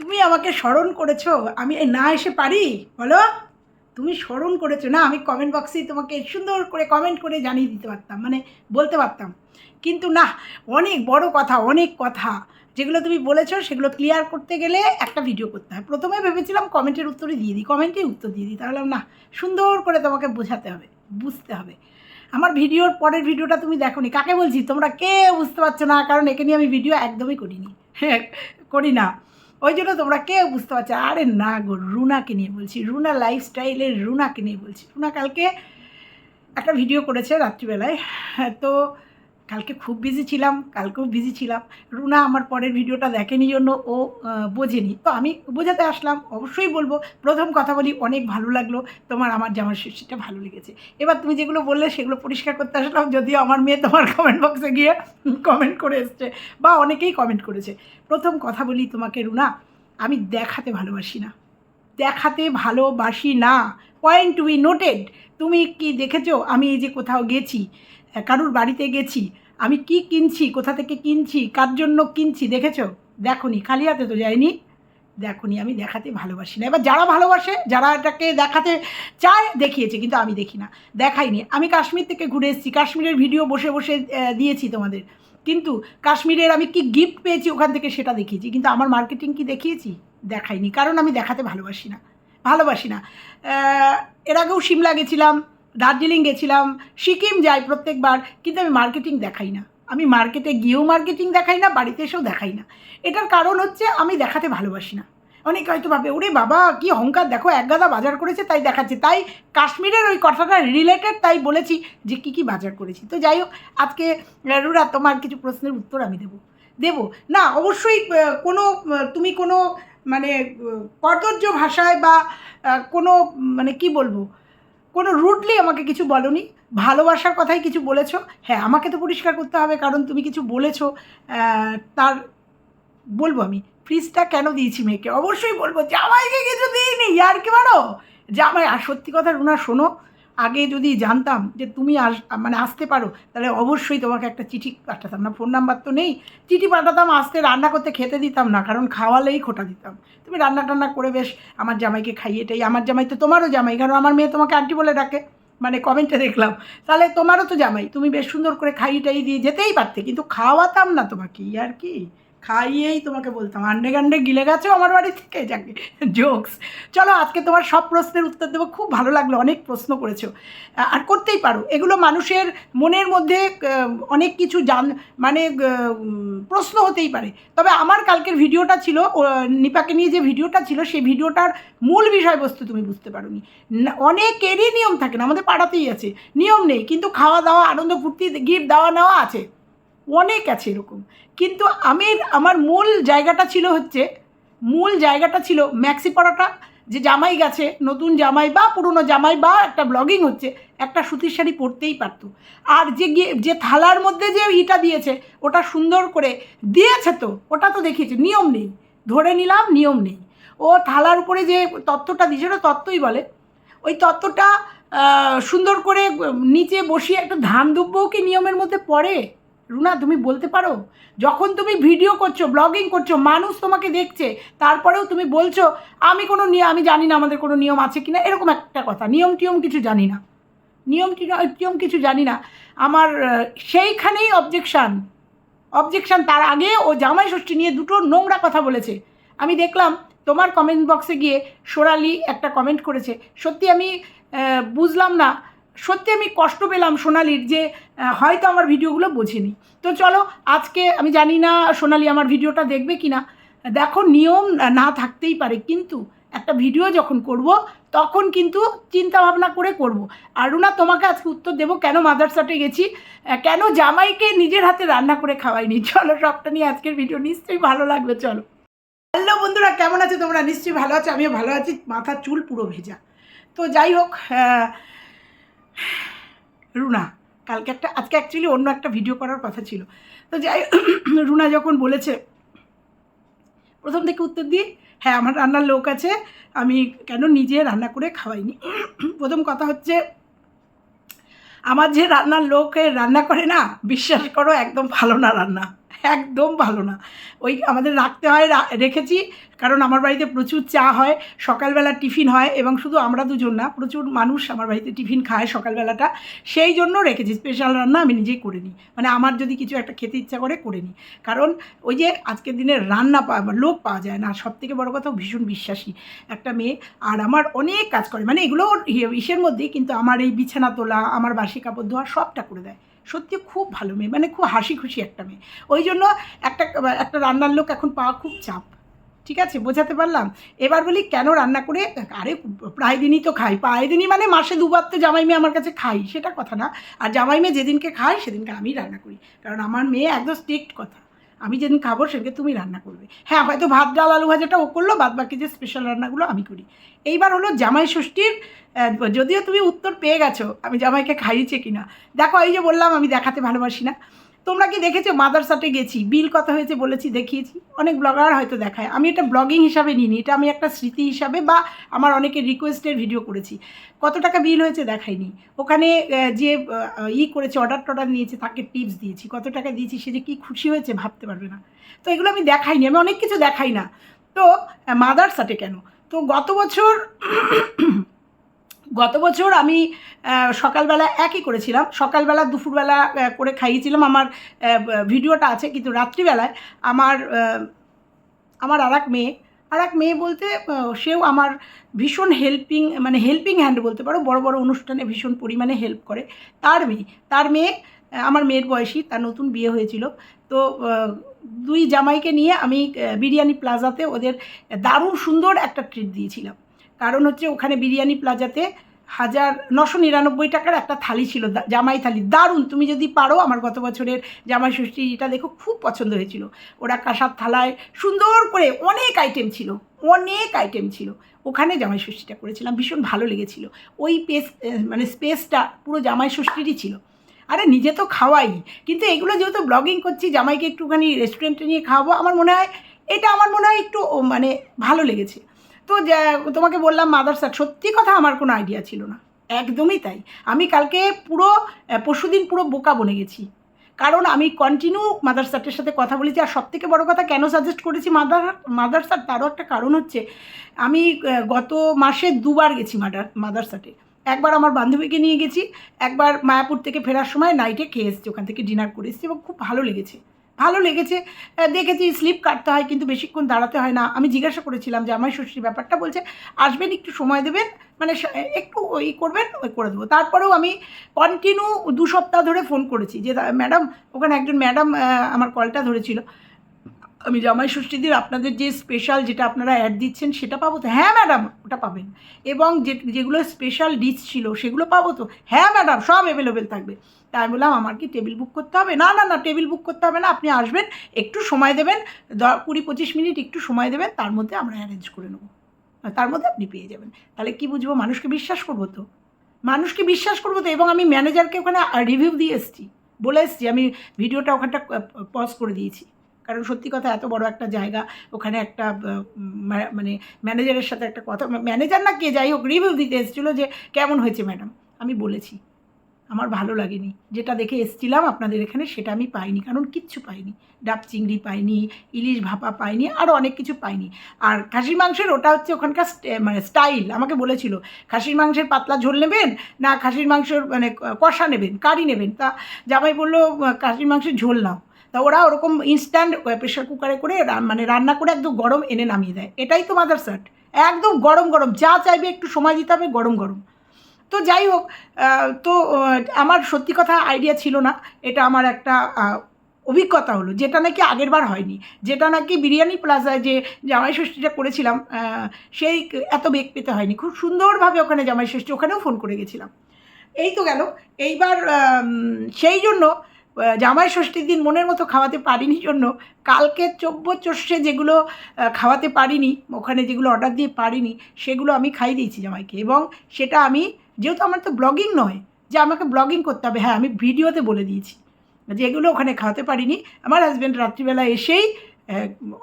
তুমি আমাকে স্মরণ করেছ? আমি না এসে পারি? বলো। তুমি স্মরণ করেছ না? আমি কমেন্ট বক্সেই তোমাকে সুন্দর করে কমেন্ট করে জানিয়ে দিতে পারতাম মানে বলতে পারতাম। কিন্তু না, অনেক বড় কথা, অনেক কথা। যেগুলো তুমি বলেছ, সেগুলো ক্লিয়ার করতে গেলে একটা ভিডিও করতে হয়। প্রথমে ভেবেছিলাম কমেন্টের উত্তরই দিয়ে দিই কমেন্টেই উত্তর দিয়ে দিই। তাহলে না, সুন্দর করে তোমাকে বোঝাতে হবে, বুঝতে হবে। আমার ভিডিওর পরের ভিডিওটা তুমি দেখোনি। কাকে বলছি? তোমরা কে বুঝতে পারছ না? কারণ একে নিয়ে আমি ভিডিও একদমই করিনি। করি না। ওই জন্য তোমরা কেউ বুঝতে পারছ? আরে না গো রুনাকে নিয়ে বলছি। রুনা লাইফস্টাইলের রুনাকে নিয়ে বলছি। রুনা কালকে একটা ভিডিও করেছে রাত্রিবেলায়। হ্যাঁ, তো কালকে খুব বিজি ছিলাম, কালকেও বিজি ছিলাম। রুনা আমার পরের ভিডিওটা দেখেনি জন্য ও বোঝেনি। তো আমি বোঝাতে আসলাম, অবশ্যই বলব, প্রথম কথা বলি, অনেক ভালো লাগল। তোমার আমার জামার শেষটা ভালো লেগেছে। এবার তুমি যেগুলো বললে সেগুলো পরিষ্কার করতে আসলাম, যদিও আমার মেয়ে তোমার কমেন্ট বক্সে গিয়ে কমেন্ট করে এসছে, বা অনেকেই কমেন্ট করেছে। প্রথম কথা বলি তোমাকে, রুনা, আমি দেখাতে ভালোবাসি না। দেখাতে ভালোবাসি না। পয়েন্ট বি নোটেড তুমি কি দেখেছ? আমি এই যে কোথাও গেছি কারুর বাড়িতে গেছি। আমি কি কিনছি? কোথা থেকে কিনছি? কার জন্য কিনছি? দেখেছ? দেখোনি, খালি হাতে তো যায়নি। দেখোনি, আমি দেখাতে ভালোবাসি না। এবার যারা ভালোবাসে, যারা এটাকে দেখাতে চায়, দেখিয়েছে, কিন্তু আমি দেখি না। দেখাইনি। আমি কাশ্মীর থেকে ঘুরে এসেছি। কাশ্মীরের ভিডিও বসে বসে দিয়েছি তোমাদের। কিন্তু কাশ্মীরের আমি কি গিফট পেয়েছি ওখান থেকে সেটা দেখিয়েছি। কিন্তু আমার মার্কেটিং কি দেখিয়েছি? দেখাইনি। কারণ আমি দেখাতে ভালোবাসি না। ভালোবাসি না। এর আগেও সিমলা গেছিলাম। দার্জিলিং গেছিলাম, সিকিম যাই প্রত্যেকবার, কিন্তু আমি মার্কেটিং দেখাই না। আমি মার্কেটে গিয়েও মার্কেটিং দেখাই না, বাড়িতে এসেও দেখাই না। এটার কারণ হচ্ছে আমি দেখাতে ভালোবাসি না। অনেকে হয়তো ভাবে, ওরে বাবা, কি অহংকার, দেখো এক গাদা বাজার করেছে, তাই দেখাচ্ছে। তাই কাশ্মীরের ওই কথাটা রিলেটেড তাই বলেছি যে, কি কি বাজার করেছি? তো যাই হোক, আজকে, রুরা, তোমার কিছু প্রশ্নের উত্তর আমি দেবো। দেবো? না, অবশ্যই কোনো তুমি কোনো মানে কদর্য ভাষায় বা কোনো মানে কি বলব? কোনো রুডলি আমাকে কিছু বলনি। ভালোবাসার কথাই কিছু বলেছ। হ্যাঁ আমাকে তো পরিষ্কার করতে হবে, কারণ তুমি কিছু বলেছ তার বলব আমি ফ্রিজটা কেন দিয়েছি মেয়েকে? অবশ্যই বলব, জামাইকে কিছু দিইনি, আর কি বলো? জামাই, আর সত্যি কথা রুনা, শোনো আগে যদি জানতাম যে তুমি আস মানে আসতে পারো, তাহলে অবশ্যই তোমাকে একটা চিঠি পাঠাতাম। না ফোন নাম্বার তো নেই। চিঠি পাঠাতাম আসতে রান্না করতে খেতে দিতাম না, কারণ খাওয়ালেই খোটা দিতাম। তুমি রান্না টান্না করে বেশ আমার জামাইকে খাইয়ে এটাই আমার জামাই তো তোমারও জামাই, কারণ আমার মেয়ে তোমাকে আন্টি বলে ডাকে। মানে কমেন্টে দেখলাম। তাহলে তোমারও তো জামাই, তুমি বেশ সুন্দর করে খাইয়ে টাইয়ে দিয়ে যেতেই পারতে, কিন্তু খাওয়াতাম না তোমাকে আর কি? খাইয়েই তোমাকে বলতাম। আন্ডে গান্ডে গিলে গেছো আমার বাড়ি থেকে, যাকে জোকস চলো, আজকে তোমার সব প্রশ্নের উত্তর দেবো। খুব ভালো লাগল, অনেক প্রশ্ন করেছ। আর করতেই পারো। এগুলো মানুষের মনের মধ্যে অনেক কিছু জান মানে প্রশ্ন হতেই পারে। তবে আমার কালকের ভিডিওটা ছিল নিপাকে নিয়ে যে ভিডিওটা ছিল, সেই ভিডিওটার মূল বিষয়বস্তু তুমি বুঝতে পারোনি। না- অনেকেরই নিয়ম থাকে না, আমাদের পাড়াতেই আছে। নিয়ম নেই, কিন্তু খাওয়া দাওয়া আনন্দ ফুর্তি গিফট দেওয়া নেওয়া আছে। অনেক আছে এরকম। কিন্তু আমি আমার মূল জায়গাটা ছিল হচ্ছে, মূল জায়গাটা ছিল ম্যাক্সি পড়াটা, যে জামাই গেছে, নতুন জামাই বা পুরনো জামাই বা একটা ব্লগিং হচ্ছে, একটা সুতির শাড়ি পরতেই পারতো। আর যে গিয়ে, যে থালার মধ্যে যে ইটা দিয়েছে, ওটা সুন্দর করে দিয়েছে তো, ওটা তো দেখিয়েছে, নিয়ম নেই। ধরে নিলাম, নিয়ম নেই। ও থালার উপরে যে তত্ত্বটা দিয়েছে ওটা তত্ত্বই বলে। ওই তত্ত্বটা সুন্দর করে নিচে বসিয়ে একটা ধান দুব্বও কি নিয়মের মধ্যে পড়ে? রুনা, তুমি বলতে পারো? যখন তুমি ভিডিও করছ, ব্লগিং করছ, মানুষ তোমাকে দেখছে, তারপরেও তুমি বলছো, আমি কোনো নিয়ম আমি জানি না আমাদের কোনো নিয়ম আছে কিনা, এরকম একটা কথা। নিয়ম টিয়ম কিছু জানি না। নিয়ম টিয়ম কিছু জানি না। আমার সেইখানেই অবজেকশান অবজেকশান তার আগে ও জামাই ষষ্ঠী নিয়ে দুটো নোংরা কথা বলেছে। আমি দেখলাম, তোমার কমেন্ট বক্সে গিয়ে সোরালি একটা কমেন্ট করেছে। সত্যি আমি বুঝলাম না সত্যি আমি কষ্ট পেলাম সোনালির যে হয়তো আমার ভিডিওগুলো বোঝেনি। তো চলো, আজকে আমি জানি না সোনালি আমার ভিডিওটা দেখবে কি না দেখো, নিয়ম না থাকতেই পারে, কিন্তু একটা ভিডিও যখন করব, তখন কিন্তু চিন্তা ভাবনা করে করব। আর তোমাকে আজকে উত্তর দেবো কেন মাদারসাটে গেছি? কেন জামাইকে নিজের হাতে রান্না করে খাওয়াইনি? চলো, সবটা নিয়ে আজকের ভিডিও নিশ্চয়ই ভালো লাগবে, চলো। হ্যালো বন্ধুরা, কেমন আছো তোমরা? নিশ্চয়ই ভালো আছো, আমিও ভালো আছি। মাথার চুল পুরো ভেজা। তো যাই হোক রুনা, কালকে একটা, আজকে অ্যাকচুয়ালি অন্য একটা ভিডিও করার কথা ছিল। তো যাই রুনা যখন বলেছে, প্রথম থেকে উত্তর দিই হ্যাঁ আমার রান্নার লোক আছে, আমি কেন নিজে রান্না করে খাওয়াইনি? প্রথম কথা হচ্ছে, আমার যে রান্নার লোকে রান্না করে না, বিশ্বাস করো, একদম ভালো না রান্না। একদম ভালো না। ওই আমাদের রাখতে হয় রেখেছি, কারণ আমার বাড়িতে প্রচুর চা হয়, সকালবেলা টিফিন হয় এবং শুধু আমরা দুজন না, প্রচুর মানুষ আমার বাড়িতে টিফিন খায় সকালবেলাটা। সেই জন্য রেখেছি স্পেশাল রান্না আমি নিজেই করে নিই। মানে আমার যদি কিছু একটা খেতে ইচ্ছা করে করে নিই। কারণ ওই যে আজকের দিনে রান্না পাওয়া লোক পাওয়া যায় না। সব থেকে বড় কথা ভীষণ বিশ্বাসী। একটা মেয়ে, আর আমার অনেক কাজ করে। মানে এগুলো ইয়ে- ইসের মধ্যেই কিন্তু আমার এই বিছানা তোলা, আমার বাসি কাপড় ধোয়া সবটা করে দেয়। সত্যি খুব ভালো মেয়ে মানে খুব হাসি খুশি একটা মেয়ে। ওই জন্য একটা একটা রান্নার লোক এখন পাওয়া খুব চাপ। ঠিক আছে? বোঝাতে পারলাম? এবার বলি কেন রান্না করে, আরে প্রায় দিনই তো খাই। প্রায় দিনই মানে মাসে দুবার তো জামাই মেয়ে আমার কাছে খাই, সেটা কথা না। আর জামাই মেয়ে যেদিনকে খায়, সেদিনকে আমি রান্না করি। কারণ আমার মেয়ে একদম স্ট্রিক্ট কথা। আমি যেদিন খাব সেদিনকে তুমি রান্না করবে। হ্যাঁ হয়তো ভাত, ডাল, আলু ভাজাটা ও করল, বাদ বাকি যে স্পেশাল রান্নাগুলো আমি করি। এইবার হলো জামাই ষষ্ঠীর যদিও তুমি উত্তর পেয়ে গেছো, আমি জামাইকে খাইয়েছে কিনা। দেখো, এই যে বললাম, আমি দেখাতে ভালোবাসি না। তোমরা কি দেখেছ? মাদারসাটে গেছি। বিল কত হয়েছে বলেছি, দেখিয়েছি। অনেক ব্লগার হয়তো দেখায়। আমি এটা ব্লগিং হিসাবে নিইনি। এটা আমি একটা স্মৃতি হিসাবে বা আমার অনেকের রিকোয়েস্টের ভিডিও করেছি। কত টাকা বিল হয়েছে দেখাইনি। ওখানে যে ই করেছে অর্ডার টর্ডার নিয়েছে, তাকে টিপস দিয়েছি। কত টাকা দিয়েছি, সে যে কী খুশি হয়েছে ভাবতে পারবে না। তো এগুলো আমি দেখাইনি। আমি অনেক কিছু দেখাই না। তো মাদারসাটে কেন? তো গত বছর গত বছর আমি সকালবেলা একই করেছিলাম। সকালবেলা, দুপুরবেলা করে খাইয়েছিলাম। আমার ভিডিওটা আছে, কিন্তু রাত্রিবেলায় আমার আমার আর এক মেয়ে আর এক মেয়ে বলতে সেও আমার ভীষণ হেল্পিং মানে হেল্পিং হ্যান্ড বলতে পারো, বড় বড় অনুষ্ঠানে ভীষণ পরিমাণে হেল্প করে। তার মেয়ে তার মেয়ে আমার মেয়ের বয়সী, তার নতুন বিয়ে হয়েছিল। তো দুই জামাইকে নিয়ে আমি বিরিয়ানি প্লাজাতে ওদের দারুণ সুন্দর একটা ট্রিট দিয়েছিলাম। কারণ হচ্ছে ওখানে বিরিয়ানি প্লাজাতে হাজার নশো নিরানব্বই টাকার একটা থালি ছিল জামাই থালি। দারুণ! তুমি যদি পারো, আমার গত বছরের জামাই ষষ্ঠীটা দেখো খুব পছন্দ হয়েছিল। ওরা কাঁসার থালায় সুন্দর করে অনেক আইটেম ছিল, অনেক আইটেম ছিল। ওখানে জামাই ষষ্ঠীটা করেছিলাম, ভীষণ ভালো লেগেছিল। ওই পেস মানে স্পেসটা পুরো জামাই ষষ্ঠীরই ছিল। আরে নিজে তো খাওয়াই, কিন্তু এগুলো যেহেতু ব্লগিং করছি, জামাইকে একটুখানি রেস্টুরেন্টে নিয়ে খাওয়াবো, আমার মনে হয়, এটা আমার মনে হয় একটু মানে ভালো লেগেছে। তো তোমাকে বললাম মাদার মাদারসা সত্যি কথা আমার কোনো আইডিয়া ছিল না। একদমই তাই। আমি কালকে পুরো পরশুদিন পুরো বোকা বনে গেছি। কারণ আমি কন্টিনিউ মাদার মাদারসাটের সাথে কথা বলেছি। আর সব থেকে বড় কথা, কেন সাজেস্ট করেছি মাদার মাদারসাট তারও একটা কারণ হচ্ছে, আমি গত মাসে দুবার গেছি মাদার মাদার মাদারসাটে একবার আমার বান্ধবীকে নিয়ে গেছি, একবার মায়াপুর থেকে ফেরার সময় নাইটে খেয়ে এসেছি। ওখান থেকে ডিনার করে এসেছি এবং খুব ভালো লেগেছে। ভালো লেগেছে। দেখেছি স্লিপ কাটতে হয়, কিন্তু বেশিক্ষণ দাঁড়াতে হয় না। আমি জিজ্ঞাসা করেছিলাম যে, আমার ষষ্ঠীর ব্যাপারটা? বলছে, আসবেন, একটু সময় দেবেন মানে একটু ওই করবেন ওই করে দেবো। তারপরেও আমি কন্টিনিউ দু সপ্তাহ ধরে ফোন করেছি যে ম্যাডাম ওখানে একজন ম্যাডাম আমার কলটা ধরেছিল। আমি জামাই ষষ্ঠী দিন আপনাদের যে স্পেশাল যেটা আপনারা অ্যাড দিচ্ছেন সেটা পাবো তো? হ্যাঁ ম্যাডাম ওটা পাবেন। এবং যে, যেগুলো স্পেশাল ডিশ ছিল সেগুলো পাবো তো? হ্যাঁ ম্যাডাম সব অ্যাভেলেবেল থাকবে। তাই বললাম, আমার কি টেবিল বুক করতে হবে? না না না টেবিল বুক করতে হবে না। আপনি আসবেন, একটু সময় দেবেন কুড়ি পঁচিশ মিনিট একটু সময় দেবেন, তার মধ্যে আমরা অ্যারেঞ্জ করে নেব। তার মধ্যে আপনি পেয়ে যাবেন। তাহলে কি বুঝব? মানুষকে বিশ্বাস করব তো? মানুষকে বিশ্বাস করব তো? এবং আমি ম্যানেজারকে ওখানে রিভিউ দিয়ে এসেছি। বলে এসেছি, আমি ভিডিওটা ওখানটা পজ করে দিয়েছি। কারণ সত্যি কথা এত বড় একটা জায়গা, ওখানে একটা মানে ম্যানেজারের সাথে একটা কথা ম্যানেজার না কে, যাই হোক রিভিউ দিতে এসেছিল যে কেমন হয়েছে ম্যাডাম আমি বলেছি। আমার ভালো লাগেনি। যেটা দেখে এসছিলাম আপনাদের এখানে, সেটা আমি পাইনি, কারণ কিচ্ছু পাইনি। ডাব চিংড়ি পাইনি, ইলিশ ভাপা পাইনি আরও অনেক কিছু পাইনি। আর খাসির মাংসের, ওটা হচ্ছে ওখানকার মানে স্টাইল আমাকে বলেছিল, খাসির মাংসের পাতলা ঝোল নেবেন না খাসির মাংসের মানে কষা নেবেন, কারি নেবেন? তা জামাই বলল খাসির মাংসের ঝোল নাও। তা ওরা ওরকম ইনস্ট্যান্ট প্রেশার কুকারে করে মানে রান্না করে একদম গরম এনে নামিয়ে দেয়। এটাই তো মাদার সাট একদম গরম গরম, যা চাইবে একটু সময় দিতে হবে, গরম গরম। তো যাই হোক তো আমার সত্যি কথা আইডিয়া ছিল না। এটা আমার একটা অভিজ্ঞতা হলো, যেটা নাকি আগের বার হয়নি। যেটা নাকি বিরিয়ানি প্লাজায় যে জামাই ষষ্ঠীটা করেছিলাম সেই এত বেগ পেতে হয়নি। খুব সুন্দরভাবে ওখানে জামাই ষষ্ঠী, ওখানেও ফোন করে গেছিলাম। এই তো গেল। এইবার সেই জন্য জামাই ষষ্ঠীর দিন মনের মতো খাওয়াতে পারিনি জন্য কালকে চব্য চষে যেগুলো খাওয়াতে পারিনি, ওখানে যেগুলো অর্ডার দিয়ে পারিনি, সেগুলো আমি খাই দিয়েছি জামাইকে। এবং সেটা আমি, যেহেতু আমার তো ব্লগিং নয়, যে আমাকে ব্লগিং করতে হবে হ্যাঁ আমি ভিডিওতে বলে দিয়েছি। যেগুলো ওখানে খাওয়াতে পারিনি, আমার হাজব্যান্ড রাত্রিবেলা এসেই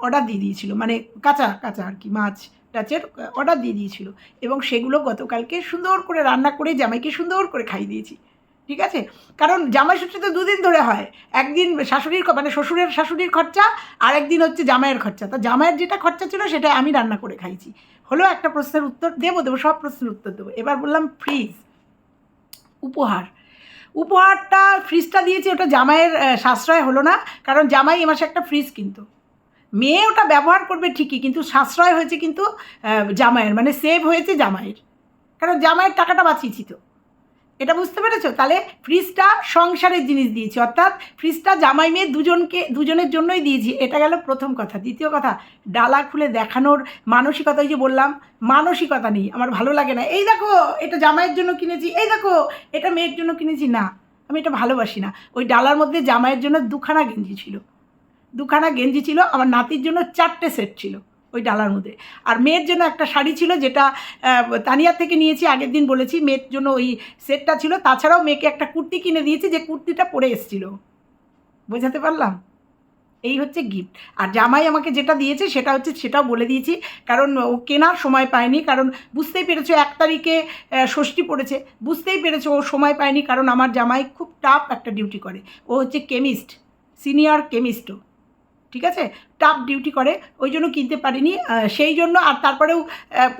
অর্ডার দিয়ে দিয়েছিল মানে কাঁচা কাঁচা আর কি, মাছ টাচের অর্ডার দিয়ে দিয়েছিল। এবং সেগুলো গতকালকে সুন্দর করে রান্না করে জামাইকে সুন্দর করে খাইয়ে দিয়েছি। ঠিক আছে? কারণ জামাই তো দুদিন ধরে হয়। একদিন শাশুড়ির মানে শ্বশুরের শাশুড়ির খরচা, আর একদিন হচ্ছে জামাইয়ের খরচা। তো জামাইয়ের যেটা খরচা ছিল সেটা আমি রান্না করে খাইছি। হলো একটা প্রশ্নের উত্তর, দেবো দেবো, সব প্রশ্নের উত্তর দেবো। এবার বললাম ফ্রিজ উপহার। উপহারটা ফ্রিজটা দিয়েছি, ওটা জামাইয়ের সাশ্রয় হলো না, কারণ জামাই এ মাসে একটা ফ্রিজ কিন্তু। মেয়ে ওটা ব্যবহার করবে ঠিকই, কিন্তু সাশ্রয় হয়েছে কিন্তু জামাইয়ের মানে সেভ হয়েছে জামাইয়ের। কারণ জামাইয়ের টাকাটা বাঁচিয়েছি তো। এটা বুঝতে পেরেছ? তাহলে ফ্রিজটা সংসারের জিনিস দিয়েছি, অর্থাৎ ফ্রিজটা জামাই মেয়ে দুজনকে, দুজনের জন্যই দিয়েছি। এটা গেল প্রথম কথা। দ্বিতীয় কথা, ডালা খুলে দেখানোর মানসিকতা যে বললাম, মানসিকতা নেই। আমার ভালো লাগে না। এই দেখো, এটা জামাইয়ের জন্য কিনেছি। এই দেখো, এটা মেয়ের জন্য কিনেছি। না, আমি এটা ভালোবাসি না। ওই ডালার মধ্যে জামাইয়ের জন্য দুখানা গেঞ্জি ছিল। দুখানা গেঞ্জি ছিল, আমার নাতির জন্য চারটে সেট ছিল। ওই ডালার মধ্যে। আর মেয়ের জন্য একটা শাড়ি ছিল যেটা তানিয়ার থেকে নিয়েছি, আগের দিন বলেছি, মেয়ের জন্য ওই সেটটা ছিল। তাছাড়াও মেয়েকে একটা কুর্তি কিনে দিয়েছি, যে কুর্তিটা পরে এসেছিল। বোঝাতে পারলাম? এই হচ্ছে গিফট আর জামাই আমাকে যেটা দিয়েছে, সেটা হচ্ছে, সেটাও বলে দিয়েছি। কারণ ও কেনার সময় পায়নি, কারণ বুঝতেই পেরেছ এক তারিখে ষষ্ঠী পড়েছে। বুঝতেই পেরেছ ও সময় পায়নি, কারণ আমার জামাই খুব টাফ একটা ডিউটি করে। ও হচ্ছে কেমিস্ট সিনিয়র কেমিস্টও ঠিক আছে? টাফ ডিউটি করে, ওই জন্য কিনতে পারিনি সেই জন্য আর তারপরেও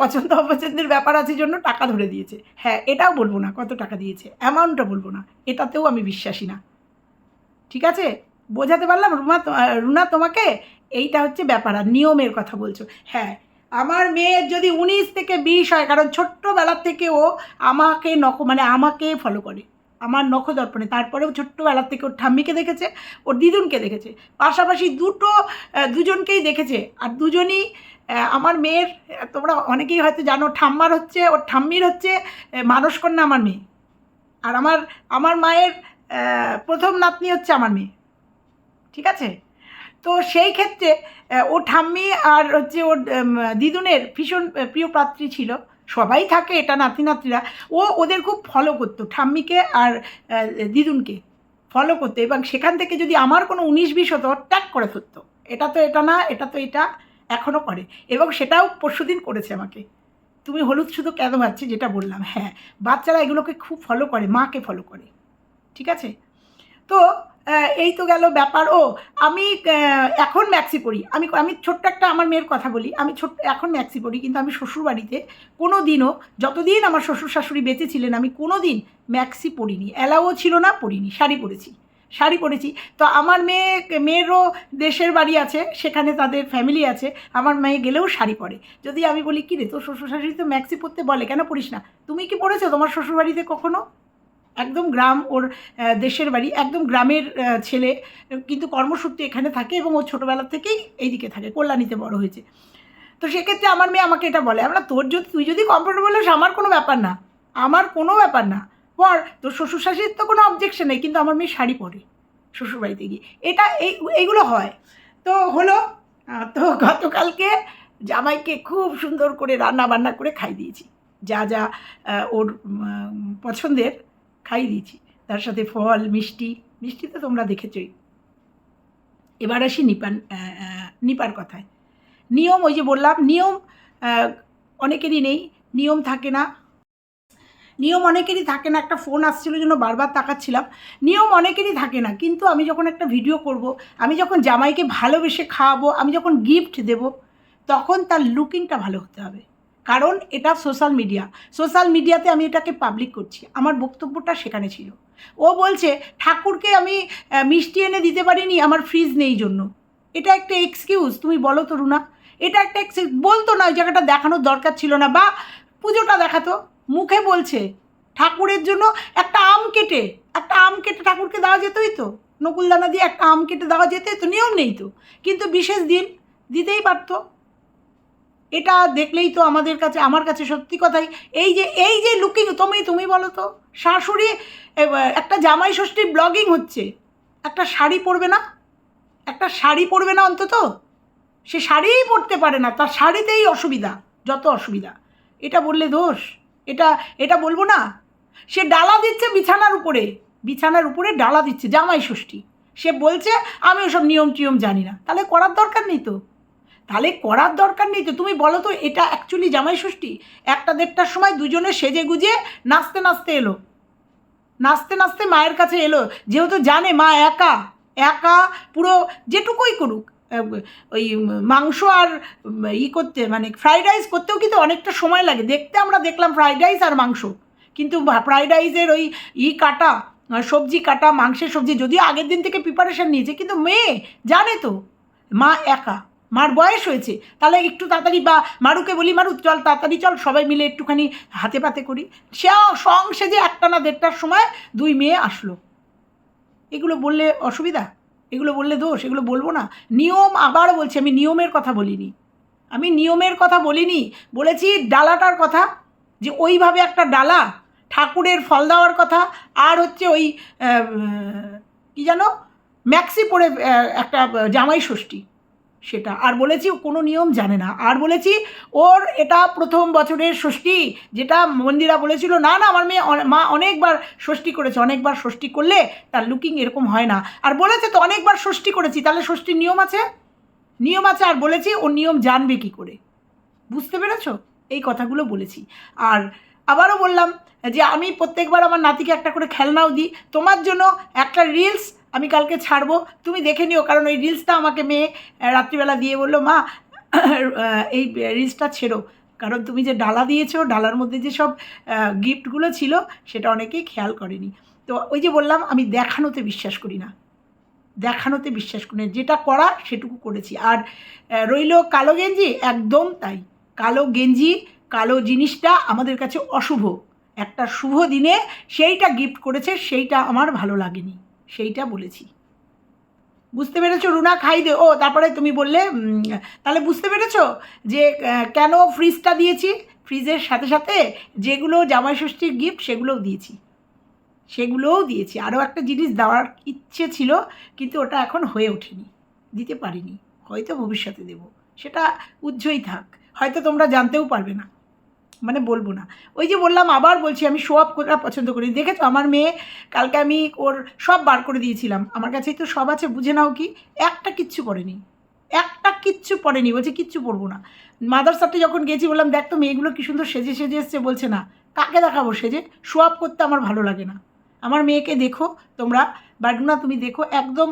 পছন্দ অপছন্দের ব্যাপার আছে জন্য টাকা ধরে দিয়েছে। হ্যাঁ এটাও বলব না কত টাকা দিয়েছে অ্যামাউন্টটা বলব না, এটাতেও আমি বিশ্বাসী না। ঠিক আছে? বোঝাতে পারলাম? রুমা রুনা তোমাকে? এইটা হচ্ছে ব্যাপার, আর নিয়মের কথা বলছো। হ্যাঁ আমার মেয়ের যদি উনিশ থেকে বিশ হয়, কারণ ছোট্টবেলার থেকে ও আমাকে নখ মানে আমাকে ফলো করে। আমার নখ দর্পণে তারপরেও ছোট্টবেলার থেকে ওর ঠাম্মিকে দেখেছে ওর দিদুনকে দেখেছে। পাশাপাশি দুটো দুজনকেই দেখেছে। আর দুজনই আমার মেয়ের তোমরা অনেকেই হয়তো জানো ঠাম্মার হচ্ছে ওর ঠাম্মির হচ্ছে আহ, মানস কন্যা আমার মেয়ে। আর আমার আমার মায়ের প্রথম নাতনি হচ্ছে আমার মেয়ে। ঠিক আছে? তো সেই ক্ষেত্রে ও ঠাম্মি আর হচ্ছে ওর দিদুনের ভীষণ প্রিয় পাত্রী ছিল। সবাই থাকে, এটা নাতি নাতিরা ও ওদের খুব ফলো করতো, ঠাম্মিকে আর দিদুনকে ফলো করতো এবং সেখান থেকে যদি আমার কোনো উনিশ, বিশ হতো ট্যাগ করে ধরতো। এটা তো এটা না, এটা তো এটা এখনও করে। এবং সেটাও পরশুদিন করেছে আমাকে। তুমি হলুদ শুধু কেন পাচ্ছি যেটা বললাম? হ্যাঁ বাচ্চারা এগুলোকে খুব ফলো করে, মাকে ফলো করে। ঠিক আছে? তো এই তো গেল ব্যাপার। ও, আমি এখন ম্যাক্সি পড়ি। আমি আমি ছোট্ট একটা আমার মেয়ের কথা বলি। আমি ছোট্ট, এখন ম্যাক্সি পড়ি, কিন্তু আমি শ্বশুরবাড়িতে কোনো দিনও যতদিন আমার শ্বশুর শাশুড়ি বেঁচে ছিলেন, আমি কোনো দিন ম্যাক্সি পরিনি অ্যালাও ছিল না পরিনি শাড়ি পরেছি। শাড়ি পরেছি। তো আমার মেয়ে, মেয়েরও দেশের বাড়ি আছে, সেখানে তাদের ফ্যামিলি আছে। আমার মেয়ে গেলেও শাড়ি পরে। যদি আমি বলি কী রে তোর শ্বশুর শাশুড়ি তো ম্যাক্সি পরতে বলে, কেন পরিস না? তুমি কি পড়েছো তোমার শ্বশুরবাড়িতে কখনো? একদম গ্রাম ওর দেশের বাড়ি, একদম গ্রামের ছেলে, কিন্তু কর্মসূত্রে এখানে থাকে এবং ও ছোটোবেলা থেকেই এইদিকে থাকে, কল্যাণীতে বড় হয়েছে। তো সেক্ষেত্রে আমার মেয়ে আমাকে এটা বলে, আমরা তোর যদি, তুই যদি কমফোর্টেবল হোস, আমার কোনো ব্যাপার না। আমার কোনো ব্যাপার না। পর তোর শ্বশুর শাশুড়ির তো কোনো অবজেকশন নেই, কিন্তু আমার মেয়ে শাড়ি পরে শ্বশুরবাড়িতে গিয়ে। এটা এই, এইগুলো হয়। তো হলো তো গতকালকে জামাইকে খুব সুন্দর করে রান্না বান্না করে খাই দিয়েছি। যা যা ওর পছন্দের খাই দিয়েছি। তার সাথে ফল, মিষ্টি মিষ্টি তো তোমরা দেখেছই। এবার আসি নিপান নিপার কথায়। নিয়ম ওই যে বললাম, নিয়ম অনেকেরই নেই, নিয়ম থাকে না। নিয়ম অনেকেরই থাকে না, একটা ফোন আসছিল জন্য বারবার তাকাচ্ছিলাম। নিয়ম অনেকেরই থাকে না, কিন্তু আমি যখন একটা ভিডিও করব, আমি যখন জামাইকে ভালোবেসে খাওয়াবো, আমি যখন গিফট দেব, তখন তার লুকিংটা ভালো হতে হবে। কারণ এটা সোশ্যাল মিডিয়া সোশ্যাল মিডিয়াতে আমি এটাকে পাবলিক করছি। আমার বক্তব্যটা সেখানে ছিল। ও বলছে, ঠাকুরকে আমি মিষ্টি এনে দিতে পারিনি, আমার ফ্রিজ নেই জন্য। এটা একটা এক্সকিউজ তুমি বলো তো, রুনা। এটা একটা এক্সকিউজ বলতো না, ওই জায়গাটা দেখানোর দরকার ছিল না। বা পুজোটা দেখাতো। মুখে বলছে, ঠাকুরের জন্য একটা আম কেটে, একটা আম কেটে ঠাকুরকে দেওয়া যেতই তো। নকুলদানা দিয়ে একটা আম কেটে দেওয়া যেতই তো, নিয়ম নেই তো। কিন্তু বিশেষ দিন দিতেই পারতো। এটা দেখলেই তো আমাদের কাছে, আমার কাছে সত্যি কথাই, এই যে এই যে লুকিং তুমি তুমি বলো তো, শাশুড়ি একটা জামাই ষষ্ঠীর ব্লগিং হচ্ছে, একটা শাড়ি পরবে না? একটা শাড়ি পরবে না অন্তত? সে শাড়িই পরতে পারে না, তার শাড়িতেই অসুবিধা, যত অসুবিধা। এটা বললে দোষ, এটা এটা বলব না। সে ডালা দিচ্ছে বিছানার উপরে বিছানার উপরে ডালা দিচ্ছে জামাই ষষ্ঠী। সে বলছে, আমি ওসব নিয়ম টিয়ম জানি না। তাহলে করার দরকার নেই তো? তাহলে করার দরকার নেই তো। তুমি বলো তো, এটা অ্যাকচুয়ালি জামাই ষষ্ঠী? একটা দেড়টার সময় দুজনে সেজে গুজে নাচতে নাচতে এলো। নাচতে নাচতে মায়ের কাছে এলো। যেহেতু জানে মা একা একা পুরো যেটুকুই করুক ওই মাংস আর ই করতে মানে ফ্রাইড রাইস করতেও কিন্তু অনেকটা সময় লাগে। দেখতে আমরা দেখলাম ফ্রাইড রাইস আর মাংস। কিন্তু ফ্রাইড রাইসের ওই ই কাটা সবজি কাটা, মাংসের সবজি, যদিও আগের দিন থেকে প্রিপারেশন নিয়েছে, কিন্তু মেয়ে জানে তো, মা একা। মার বয়স হয়েছে, তাহলে একটু তাড়াতাড়ি বা মারুকে বলি, মারু, চল তাড়াতাড়ি চল, সবাই মিলে একটুখানি হাতে পাতে করি। সে সংসে যে একটা না দেড়টার সময় দুই মেয়ে আসলো। এগুলো বললে অসুবিধা, এগুলো বললে দোষ, এগুলো বলব না। নিয়ম আবার বলছি, আমি নিয়মের কথা বলিনি। আমি নিয়মের কথা বলিনি, বলেছি ডালাটার কথা, যে ওইভাবে একটা ডালা ঠাকুরের ফল দেওয়ার কথা, আর হচ্ছে ওই কি জানো ম্যাক্সি পরে একটা জামাই ষষ্ঠী। সেটা। আর বলেছি ও কোনো নিয়ম জানে না। আর বলেছি, ওর এটা প্রথম বছরের ষষ্ঠী, যেটা মন্দিরা বলেছিল, না না, আমার মেয়ে মা অনেকবার ষষ্ঠী করেছে, অনেকবার ষষ্ঠী করলে তার লুকিং এরকম হয় না। আর বলেছে তো, অনেকবার ষষ্ঠী করেছি, তাহলে ষষ্ঠীর নিয়ম আছে? নিয়ম আছে, আর বলেছি ও নিয়ম জানবে কি করে? বুঝতে পেরেছ? এই কথাগুলো বলেছি। আর আবারও বললাম যে, আমি প্রত্যেকবার আমার নাতিকে একটা করে খেলনাও দিই। তোমার জন্য একটা রিলস আমি কালকে ছাড়বো। তুমি দেখে নিও, কারণ ওই রিলসটা আমাকে মেয়ে রাত্রিবেলা দিয়ে বলল, মা এই রিলসটা ছেড়ো। কারণ তুমি যে ডালা দিয়েছ, ডালার মধ্যে যে সব গিফটগুলো ছিল, সেটা অনেকেই খেয়াল করেনি। তো ওই যে বললাম, আমি দেখানোতে বিশ্বাস করি না। দেখানোতে বিশ্বাস করি না। যেটা করা, সেটুকু করেছি। আর রইল কালো গেঞ্জি? একদম তাই। কালো গেঞ্জি, কালো জিনিসটা আমাদের কাছে অশুভ। একটা শুভ দিনে সেইটা গিফট করেছে, সেইটা আমার ভালো লাগেনি। সেইটা বলেছি। বুঝতে পেরেছ? রুনা, খাই দে। ও, তারপরে তুমি বললে তাহলে বুঝতে পেরেছ যে কেন ফ্রিজটা দিয়েছি? ফ্রিজের সাথে সাথে যেগুলো জামাই ষষ্ঠীর গিফট সেগুলোও দিয়েছি। সেগুলোও দিয়েছি। আরও একটা জিনিস দেওয়ার ইচ্ছে ছিল, কিন্তু ওটা এখন হয়ে ওঠেনি। দিতে পারিনি। হয়তো ভবিষ্যতে দেব। সেটা উজ্জ্বই থাক। হয়তো তোমরা জানতেও পারবে না। মানে বলব না। ওই যে বললাম, আবার বলছি, আমি শো আপ করা পছন্দ করি দেখেছ, আমার মেয়ে কালকে আমি ওর সব বার করে দিয়েছিলাম। আমার কাছেই তো সব আছে, বুঝে নাও কি, একটা কিচ্ছু পড়েনি একটা কিচ্ছু পড়েনি বলছে, কিচ্ছু পড়ব না। মাদারসাপে যখন গেছি, বললাম, দেখ তো, মেয়েগুলো কি সুন্দর সেজে সেজে এসছে, বলছে, না, কাকে দেখাবো সেজে? শো আপ করতে আমার ভালো লাগে না। আমার মেয়েকে দেখো, তোমরা বাডুনা তুমি দেখো, একদম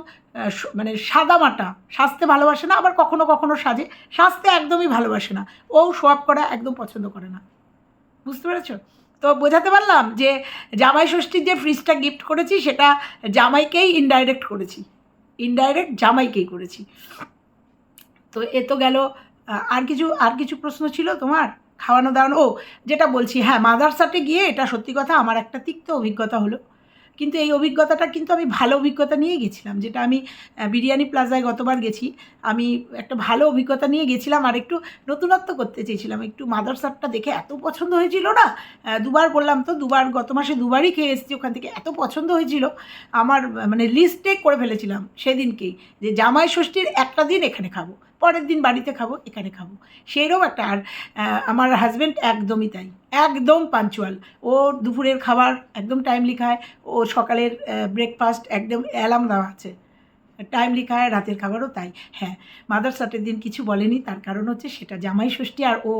মানে সাদা মাটা, সাজতে ভালোবাসে না, আবার কখনো কখনো সাজে। সাজতে একদমই ভালোবাসে না। ও শো আপ করা একদম পছন্দ করে না। বুঝতে পেরেছ? তো বোঝাতে পারলাম যে জামাই ষষ্ঠীর যে ফ্রিজটা গিফট করেছি, সেটা জামাইকেই ইনডাইরেক্ট করেছি। ইনডাইরেক্ট জামাইকেই করেছি। তো এ তো গেল আর কিছু আর কিছু প্রশ্ন ছিল তোমার? খাওয়ানো দাওয়ানো ও, যেটা বলছি হ্যাঁ মাদারসাটে গিয়ে এটা সত্যি কথা, আমার একটা তিক্ত অভিজ্ঞতা হলো। কিন্তু এই অভিজ্ঞতাটা কিন্তু আমি ভালো অভিজ্ঞতা নিয়ে গেছিলাম। যেটা আমি বিরিয়ানি প্লাজায় গতবার গেছি। আমি একটা ভালো অভিজ্ঞতা নিয়ে গেছিলাম আর একটু নতুনত্ব করতে চেয়েছিলাম। একটু মাদার সাপটা দেখে এত পছন্দ হয়েছিল না? দুবার বললাম তো, দুবার গত মাসে দুবারই খেয়ে এসেছি ওখান থেকে। এত পছন্দ হয়েছিল। আমার মানে লিস্টে করে ফেলেছিলাম সেদিনকেই যে জামাই ষষ্ঠীর একটা দিন এখানে খাব। পরের দিন বাড়িতে খাব, এখানে খাব। সেইরকম একটা, আর আমার হাজব্যান্ড একদমই তাই। একদম পাঞ্চুয়াল ও দুপুরের খাবার একদম টাইমলি খায়, ও সকালের ব্রেকফাস্ট একদম অ্যালার্ম দেওয়া আছে। টাইমলি খায়, রাতের খাবারও তাই। হ্যাঁ মাদারসাটের দিন কিছু বলেনি, তার কারণ হচ্ছে সেটা জামাই ষষ্ঠী, আর ও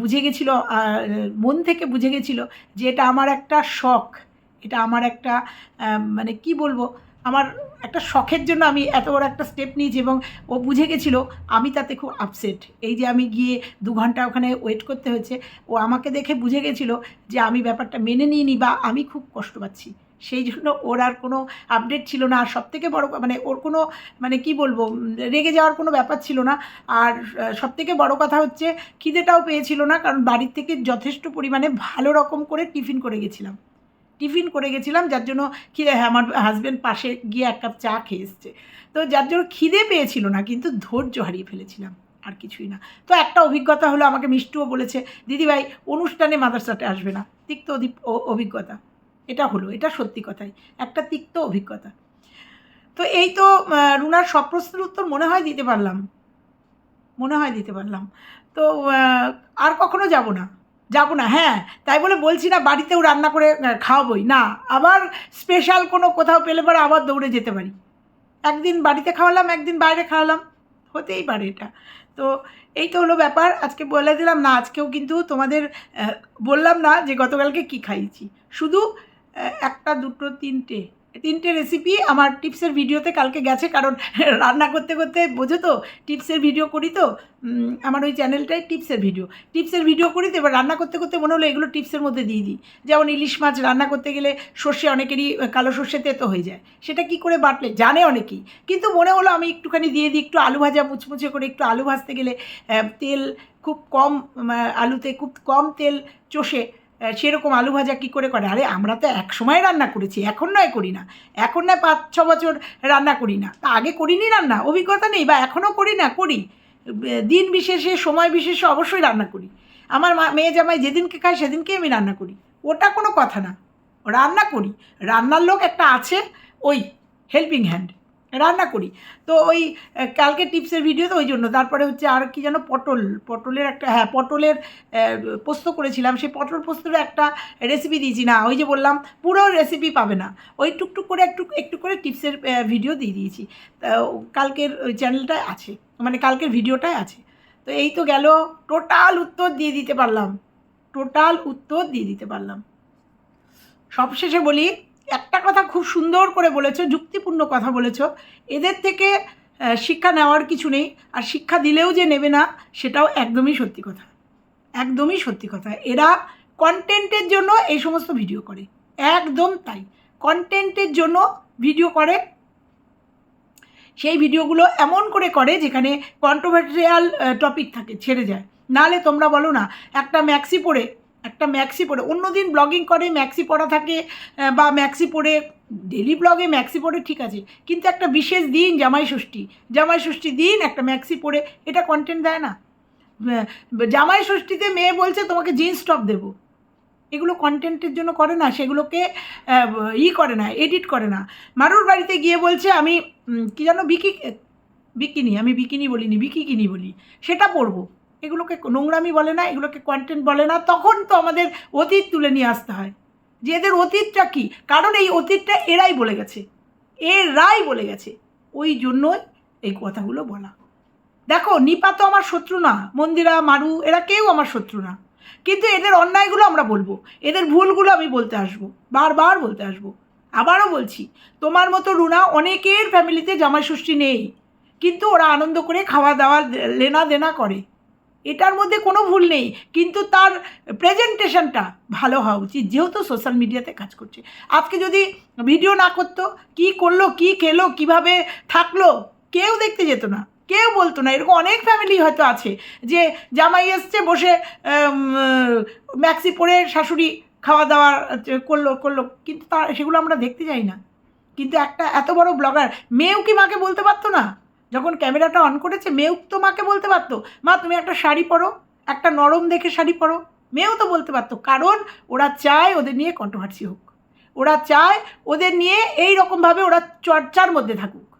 বুঝে গেছিল মন থেকে বুঝে গেছিল যে এটা আমার একটা শখ। এটা আমার একটা মানে কি বলব? আমার একটা শখের জন্য আমি এত বড় একটা স্টেপ নিয়েছি এবং ও বুঝে গেছিল আমি তাতে খুব আপসেট এই যে আমি গিয়ে দু ঘণ্টা ওখানে ওয়েট করতে হয়েছে, ও আমাকে দেখে বুঝে গেছিল যে আমি ব্যাপারটা মেনে নিইনি বা আমি খুব কষ্ট পাচ্ছি। সেই জন্য ওর আর কোনো আপডেট ছিল না। আর সবথেকে বড় মানে ওর কোনো মানে কি বলব, রেগে যাওয়ার কোনো ব্যাপার ছিল না। আর সবথেকে বড় কথা হচ্ছে খিদেটাও পেয়েছিল না, কারণ বাড়ির থেকে যথেষ্ট পরিমাণে ভালো রকম করে টিফিন করে গেছিলাম। টিফিন করে গেছিলাম, যার জন্য খিদে হ্যাঁ আমার হাজব্যান্ড পাশে গিয়ে এক কাপ চা খেয়ে এসছে। তো যার জন্য খিদে পেয়েছিল না, কিন্তু ধৈর্য হারিয়ে ফেলেছিলাম, আর কিছুই না। তো একটা অভিজ্ঞতা হলো, আমাকে মিষ্টুও বলেছে দিদিভাই অনুষ্ঠানে মাদারসাটে আসবে না। তিক্ত অভিজ্ঞতা। এটা হলো, এটা সত্যি কথাই, একটা তিক্ত অভিজ্ঞতা। তো এই তো রুনার সব প্রশ্নের উত্তর মনে হয় দিতে পারলাম। মনে হয় দিতে পারলাম। তো আর কখনো যাব না। যাব না হ্যাঁ তাই বলে বলছি না বাড়িতেও রান্না করে খাওয়াবোই। না, আবার স্পেশাল কোনো কোথাও পেলে পরে আবার দৌড়ে যেতে পারি। একদিন বাড়িতে খাওয়ালাম, একদিন বাইরে খাওয়ালাম, হতেই পারে এটা। তো এই তো হলো ব্যাপার, আজকে বলে দিলাম না, আজকেও কিন্তু তোমাদের বললাম না যে গতকালকে কি খাইয়েছি শুধু একটা, দুটো, তিনটে তিনটে রেসিপি আমার টিপসের ভিডিওতে কালকে গেছে, কারণ রান্না করতে করতে বোঝো তো টিপসের ভিডিও করি তো আমার ওই চ্যানেলটাই টিপসের ভিডিও টিপসের ভিডিও করি তো, এবার রান্না করতে করতে মনে হলো এগুলো টিপসের মধ্যে দিয়ে দিই। যেমন ইলিশ মাছ রান্না করতে গেলে সর্ষে অনেকেরই কালো সর্ষে তেতো হয়ে যায়। সেটা কি করে বাটলে? জানে অনেকেই। কিন্তু মনে হলো আমি একটুখানি দিয়ে দিই, একটু আলু ভাজা মুচমুচে করে একটু আলু ভাজতে গেলে তেল খুব কম আলুতে খুব কম তেল চষে সেরকম আলু ভাজা কী করে করে? আরে, আমরা তো এক সময় রান্না করেছি, এখন নয় করি না। এখন নয় পাঁচ, ছ বছর রান্না করি না। তা আগে করিনি রান্না, অভিজ্ঞতা নেই, বা এখনও করি না, করি। দিন বিশেষে, সময় বিশেষে অবশ্যই রান্না করি। আমার মেয়ে জামাই যেদিনকে খায়, সেদিনকে আমি রান্না করি। ওটা কোনো কথা না। রান্না করি। রান্নার লোক একটা আছে, ওই হেল্পিং হ্যান্ড রান্না করি। তো ওই কালকে টিপসের ভিডিও তো ওই জন্য। তারপরে হচ্ছে আর কি যেন পটল, পটলের একটা হ্যাঁ পটলের পোস্ত করেছিলাম। সেই পটল পোস্তর একটা রেসিপি দিয়েছি না, ওই যে বললাম, পুরো রেসিপি পাবে না। ওই টুকটুক করে একটু একটু করে টিপসের ভিডিও দিয়ে দিয়েছি। কালকের ওই চ্যানেলটায় আছে। মানে কালকের ভিডিওটায় আছে। তো এই তো গেল টোটাল উত্তর দিয়ে দিতে পারলাম। টোটাল উত্তর দিয়ে দিতে পারলাম। সবশেষে বলি একটা কথা খুব সুন্দর করে বলেছ, যুক্তিপূর্ণ কথা বলেছ। এদের থেকে শিক্ষা নেওয়ার কিছু নেই, আর শিক্ষা দিলেও যে নেবে না, সেটাও একদমই সত্যি কথা। একদমই সত্যি কথা। এরা কন্টেন্টের জন্য এই সমস্ত ভিডিও করে। একদম তাই। কন্টেন্টের জন্য ভিডিও করে। সেই ভিডিওগুলো এমন করে করে যেখানে কন্ট্রোভার্সিয়াল টপিক থাকে, ছেড়ে যায়। নাহলে তোমরা বলো না, একটা ম্যাক্সি পরে একটা ম্যাক্সি পরে অন্যদিন ব্লগিং করে ম্যাক্সি পরা থাকে বা ম্যাক্সি পরে ডেলি ব্লগে ম্যাক্সি পরে ঠিক আছে। কিন্তু একটা বিশেষ দিন, জামাই ষষ্ঠী। জামাই ষষ্ঠী দিন একটা ম্যাক্সি পরে এটা কন্টেন্ট দেয় না। জামাই ষষ্ঠীতে মেয়ে বলছে, তোমাকে জিন্স টপ দেবো। এগুলো কন্টেন্টের জন্য করে না, সেগুলোকে ই করে না এডিট করে না। মারুর বাড়িতে গিয়ে বলছে, আমি কি জানো, বিকি, বিকিনি, আমি বিকিনি বলিনি, বিকিকিনি বলি। সেটা পরবো। এগুলোকে নোংরামি বলে না, এগুলোকে কন্টেন্ট বলে না, তখন তো আমাদের অতীত তুলে নিয়ে আসতে হয়। যে এদের অতীতটা কী? কারণ এই অতীতটা এরাই বলে গেছে। এরাই বলে গেছে। ওই জন্যই এই কথাগুলো বলা। দেখো, নিপা তো আমার শত্রু না, মন্দিরা, মারু, এরা কেউ আমার শত্রু না। কিন্তু এদের অন্যায়গুলো আমরা বলব। এদের ভুলগুলো আমি বলতে আসব, বারবার বলতে আসব। আবারও বলছি, তোমার মতো রুনা অনেকের ফ্যামিলিতে জামাই ষষ্ঠী নেই। কিন্তু ওরা আনন্দ করে খাওয়া দাওয়া লেনা দেনা করে। এটার মধ্যে কোনো ভুল নেই। কিন্তু তার প্রেজেন্টেশনটা ভালো হওয়া উচিত, যেহেতু সোশ্যাল মিডিয়াতে কাজ করছে। আজকে যদি ভিডিও না করতো, কি করল, কি খেলো, কীভাবে থাকল, কেউ দেখতে যেত না, কেউ বলতো না। এরকম অনেক ফ্যামিলি হয়তো আছে যে জামাই এসছে বসে ম্যাক্সি পরে শাশুড়ি খাওয়া দাওয়া করল করল, কিন্তু তা সেগুলো আমরা দেখতে যাই না। কিন্তু একটা এত বড় ব্লগার মেয়েও কি মাকে বলতে পারতো না? যখন ক্যামেরাটা অন করেছে মেয়েও তো মাকে বলতে পারতো, মা, তুমি একটা শাড়ি পরো, একটা নরম দেখে শাড়ি পরো। মেয়েও তো বলতে পারতো, কারণ ওরা চায় ওদের নিয়ে কন্ট্রোভার্সি হোক। ওরা চায় ওদের নিয়ে এই রকমভাবে ওরা চর্চার মধ্যে থাকুক।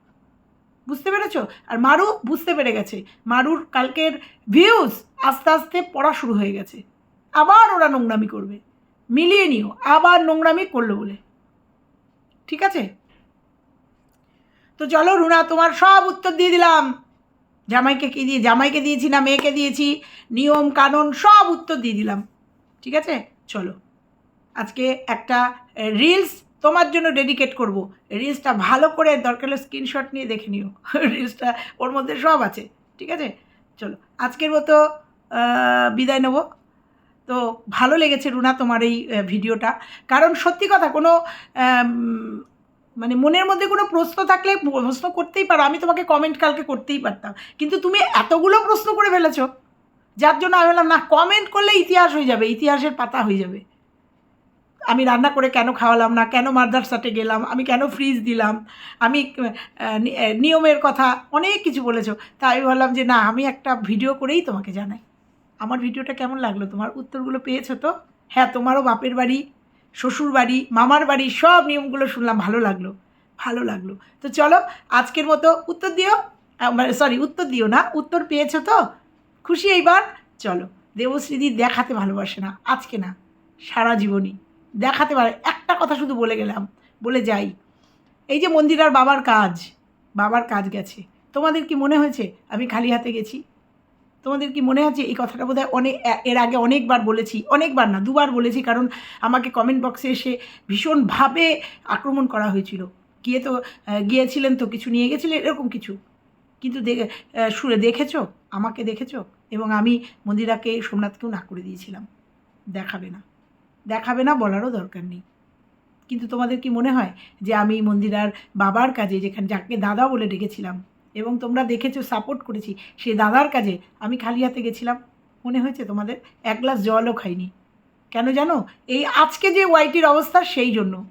বুঝতে পেরেছ? আর মারু বুঝতে পেরে গেছে। মারুর কালকের ভিউজ আস্তে আস্তে পড়া শুরু হয়ে গেছে। আবার ওরা নোংরামি করবে। মিলিয়ে নিও, আবার নোংরামি করল বলে। ঠিক আছে? তো চলো রুনা, তোমার সব উত্তর দিয়ে দিলাম। জামাইকে কি দিয়ে, জামাইকে দিয়েছি না, মেয়েকে দিয়েছি, নিয়ম, কানুন, সব উত্তর দিয়ে দিলাম। ঠিক আছে? চলো। আজকে একটা রিলস তোমার জন্য ডেডিকেট করব। রিলসটা ভালো করে দরকার হলে স্ক্রিনশট নিয়ে দেখে নিও। রিলসটা ওর মধ্যে সব আছে। ঠিক আছে? চলো, আজকের মতো বিদায় নেব। তো ভালো লেগেছে রুনা তোমার এই ভিডিওটা কারণ সত্যি কথা কোনো মানে মনের মধ্যে কোনো প্রশ্ন থাকলে প্রশ্ন করতেই পারো। আমি তোমাকে কমেন্ট কালকে করতেই পারতাম। কিন্তু তুমি এতগুলো প্রশ্ন করে ফেলেছো, যার জন্য আমি বললাম, না কমেন্ট করলে ইতিহাস হয়ে যাবে, ইতিহাসের পাতা হয়ে যাবে। আমি রান্না করে কেন খাওয়ালাম না, কেন মাদ্রাসাতে গেলাম, আমি কেন ফ্রিজ দিলাম, আমি নিয়মের কথা অনেক কিছু বলেছ। তাই আমি ভাবলাম যে, না, আমি একটা ভিডিও করেই তোমাকে জানাই। আমার ভিডিওটা কেমন লাগল? তোমার উত্তরগুলো পেয়েছ তো? হ্যাঁ তোমারও বাপের বাড়ি শ্বশুর বাড়ি, মামার বাড়ি, সব নিয়মগুলো শুনলাম, ভালো লাগল ভালো লাগল। তো চলো, আজকের মতো উত্তর দিও মানে সরি উত্তর দিও না, উত্তর পেয়েছ তো? খুশি এইবার? চলো, দেবশ্রীদি দেখাতে ভালোবাসে না, আজকে না, সারা জীবনই। দেখাতে পারে, একটা কথা শুধু বলে গেলাম, বলে যাই। এই যে মন্দিরার বাবার কাজ বাবার কাজ গেছে। তোমাদের কি মনে হয়েছে? আমি খালি হাতে গেছি। তোমাদের কি মনে আছে? এই কথাটা বোধহয় অনেক এর আগে অনেকবার বলেছি, অনেকবার না, দুবার বলেছি, কারণ আমাকে কমেন্ট বক্সে এসে ভীষণভাবে আক্রমণ করা হয়েছিল। গিয়ে তো গিয়েছিলেন তো, কিছু নিয়ে গেছিলেন, এরকম কিছু। কিন্তু শুনে দেখেছ? আমাকে দেখেছ? এবং আমি মন্দিরাকে, সোমনাথকেও না করে দিয়েছিলাম। দেখাবে না। দেখাবে না বলারও দরকার নেই। কিন্তু তোমাদের কি মনে হয় যে আমি মন্দিরার বাবার কাজে যেখানে, যাকে দাদা বলে ডেকেছিলাম এবং তোমরা দেখেছ সাপোর্ট করেছি। সে দাদার কাজে আমি খালি হাতে গেছিলাম। মনে হয়েছে তোমাদের এক গ্লাস জলও খাইনি। কেন জানো? এই আজকে যে ওয়াইটির অবস্থা, সেই জন্য।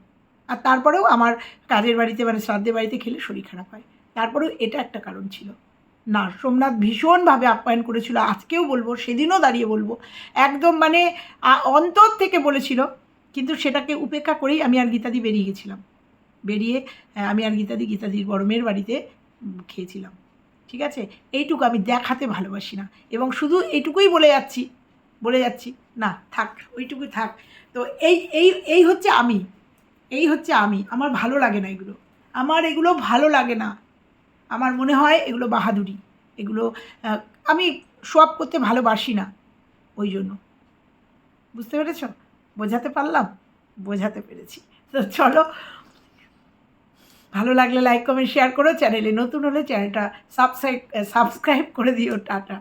আর তারপরেও আমার কাজের বাড়িতে মানে শ্রাদ্ধের বাড়িতে খেলে শরীর খারাপ হয়। তারপরেও এটা একটা কারণ ছিল। না, সোমনাথ ভীষণভাবে আপ্যায়ন করেছিল। আজকেও বলব, সেদিনও দাঁড়িয়ে বলব। একদম মানে অন্তর থেকে বলেছিল। কিন্তু সেটাকে উপেক্ষা করেই আমি আর গীতাদি বেরিয়ে গেছিলাম। বেরিয়ে আমি আর গীতাদি, গীতাদির বড় মেয়ের বাড়িতে খেয়েছিলাম। ঠিক আছে? এইটুকু আমি দেখাতে ভালোবাসি না। এবং শুধু এইটুকুই বলে যাচ্ছি বলে যাচ্ছি, না, থাক, ওইটুকুই থাক। তো এই এই এই হচ্ছে আমি। এই হচ্ছে আমি। আমার ভালো লাগে না এগুলো। আমার এগুলো ভালো লাগে না। আমার মনে হয় এগুলো বাহাদুরি। এগুলো আমি সোয়াপ করতে ভালোবাসি না। ওই জন্য। বুঝতে পেরেছ? বোঝাতে পারলাম? বোঝাতে পেরেছি। তো চলো ভালো লাগলে লাইক কমেন্ট শেয়ার করো. চ্যানেলে নতুন হলে চ্যানেলটা সাবস্ক্রাইব সাবস্ক্রাইব করে দিও, টাটা।